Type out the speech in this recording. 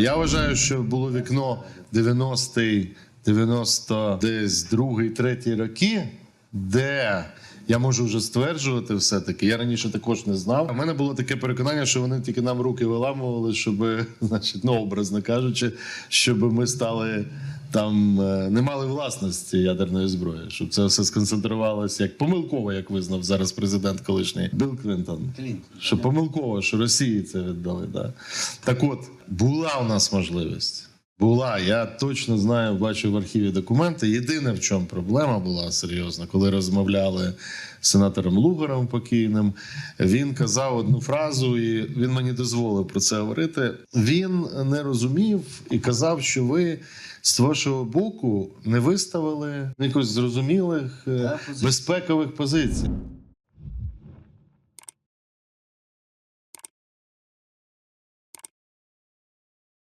Я вважаю, що було вікно 90-й, 90 десь другий, третій роки, де я можу вже стверджувати все-таки. Я раніше також не знав. У мене було таке переконання, що вони тільки нам руки виламували, щоб, значить, ну, образно кажучи, щоб ми стали. Там е, не мали власності ядерної зброї, щоб це все сконцентрувалося як помилково, як визнав зараз президент колишній Білл Клінтон. Що помилково, що Росії це віддали. Да. Так от, була у нас можливість. Була, я точно знаю, бачу в архіві документи. Єдине, в чому проблема була серйозна, коли розмовляли з сенатором Лугаром покійним, він казав одну фразу, і він мені дозволив про це говорити. Він не розумів і казав, що ви з вашого боку не виставили якось зрозумілих е, безпекових позицій.